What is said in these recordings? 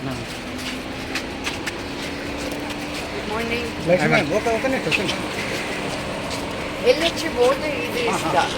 ના good morning Lakshmi બોકા okay ને token L let you board the is staff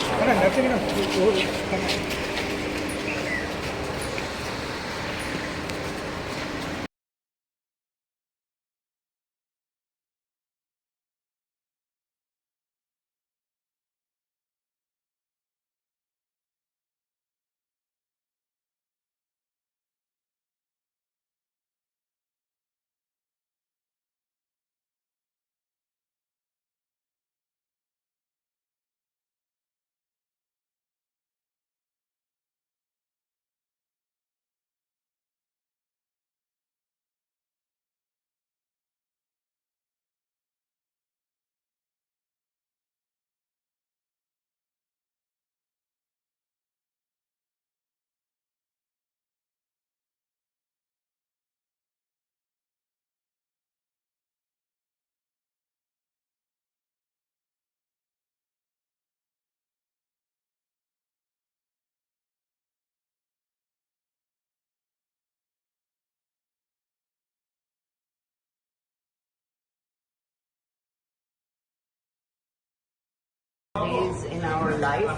life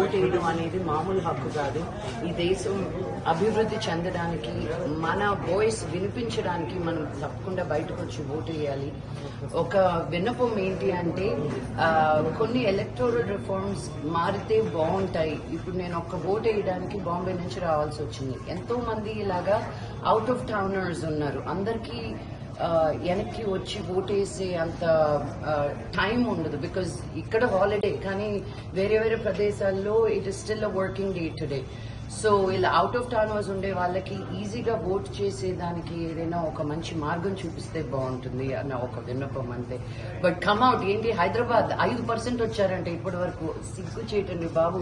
vote వేయడం అనేది మామూలు హక్కు కాదు. ఈ దేశం అభివృద్ధి చెందడానికి మన వాయిస్ వినిపించడానికి మనం తప్పకుండా బయటకు వచ్చి ఓటు వేయాలి. ఒక విన్నపం ఏంటి అంటే కొన్ని ఎలక్టోరల్ రిఫార్మ్స్ మారితే బాగుంటాయి. ఇప్పుడు నేను ఒక్క ఓటు వేయడానికి బాంబే నుంచి రావాల్సి వచ్చింది. ఎంతో మంది ఇలాగా అవుట్ ఆఫ్ టౌనర్స్ ఉన్నారు. అందరికీ వెనక్కి వచ్చి ఓటేసే అంత టైం ఉండదు బికాజ్ ఇక్కడ హాలిడే కానీ వేరే వేరే ప్రదేశాల్లో it is still a working day today so ఇలా అవుట్ ఆఫ్ టౌనర్స్ ఉండే వాళ్ళకి ఈజీగా ఓట్ చేసేదానికి ఏదైనా ఒక మంచి మార్గం చూపిస్తే బాగుంటుంది అన్న ఒక విన్నపం అంతే బట్ కమ్అవుట్ ఏంటి హైదరాబాద్ ఐదు పర్సెంట్ వచ్చారంటే ఇప్పటి వరకు సిగ్గు చేయటండి బాబు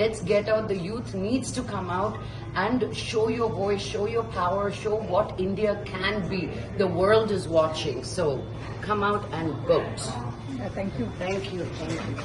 let's get out the youth needs to come out show your voice, show your power, show what India can be. The world is watching. So come out and vote. Thank you Thank you. Thank you.